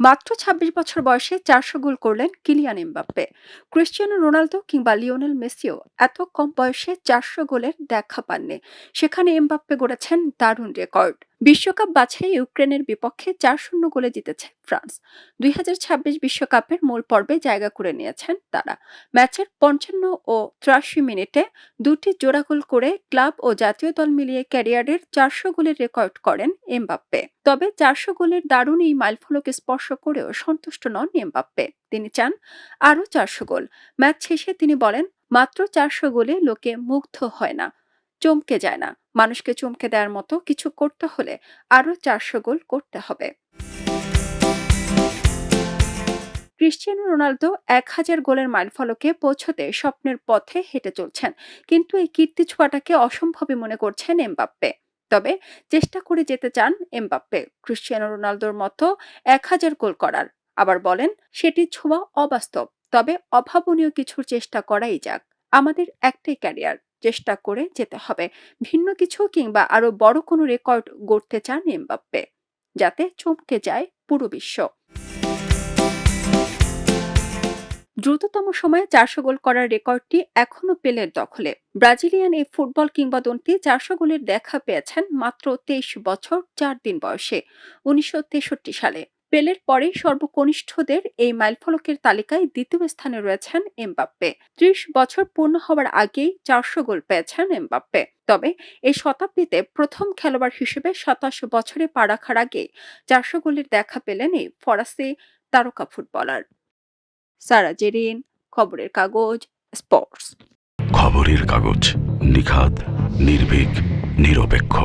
মাত্র ২৬ বছর বয়সে চারশো গোল করলেন কিলিয়ান এমবাপ্পে। ক্রিশ্চিয়ানো রোনালদো কিংবা লিওনেল মেসিও এত কম বয়সে চারশো গোলের দেখা পাননি। সেখানে এমবাপ্পে গড়েছেন দারুণ রেকর্ড। বিশ্বকাপ বাছাই ইউক্রেনের বিপক্ষে চার শূন্য গোলে জিতেছে ফ্রান্স। দুই হাজার ছাব্বিশ বিশ্বকাপের মূল পর্বে জায়গা করে নিয়েছেন তারা। ম্যাচের পঞ্চান্ন ও ত্রাশি মিনিটে দুটি জোড়া গোল করে ক্লাব ও জাতীয় দল মিলিয়ে ক্যারিয়ারের চারশো গোলের রেকর্ড করেন এমবাপ্পে। তবে চারশো গোলের দারুণ এই মাইলফলকে স্পর্শ করেও সন্তুষ্ট নন এমবাপ্পে। তিনি চান আরও চারশো গোল। ম্যাচ শেষে তিনি বলেন, মাত্র চারশো গোলে লোকে মুগ্ধ হয় না। চমকে যায় না। মানুষকে চমকে দেওয়ার মতো কিছু করতে হলে আরও চারশো গোল করতে হবে। ক্রিশ্চিয়ানো রোনালদো এক হাজার গোলের মাইলফলকে পৌঁছতে স্বপ্নের পথে হেঁটে চলছেন। কিন্তু এই কীর্তি ছোঁয়াটাকে অসম্ভবই মনে করছেন এমবাপ্পে। তবে চেষ্টা করে যেতে চান এমবাপ্পে। ক্রিশ্চিয়ানো রোনালদোর মতো এক হাজার গোল করার। আবার বলেন, সেটি ছোঁয়া অবাস্তব। তবে অভাবনীয় কিছুর চেষ্টা করাই যাক। আমাদের একটাই ক্যারিয়ার। চেষ্টা করে যেতে হবে। ভিন্ন কিছু কিংবা আরও বড় কোনো রেকর্ড গড়তে চান এমবাপ্পে, যাতে চমকে যায় পুরো বিশ্ব। দ্রুততম সময়ে চারশো গোল করার রেকর্ডটি এখনও পেলের দখলে। ব্রাজিলিয়ান এই ফুটবল কিংবদন্তি চারশো গোলের দেখা পেয়েছেন মাত্র তেইশ বছর চার দিন বয়সে, উনিশশো তেষট্টি সালে। পেলের পরে সর্বকনিষ্ঠদের এই মাইলফলকের তালিকায় দ্বিতীয় স্থানে রয়েছেন এমবাপ্পে। ত্রিশ বছর পূর্ণ হওয়ার আগেই চারশো গোল পেয়েছেন এমবাপ্পে। তবে এই শতাব্দীতে প্রথম খেলোয়াড় হিসেবে সাতাশ বছরে পা রাখার আগে চারশো গোলের দেখা পেলেন এই ফরাসি তারকা ফুটবলার। সারা জেরিন, খবরের কাগজ, স্পোর্টস। খবরের কাগজ, নিখাত, নির্ভীক, নিরপেক্ষ।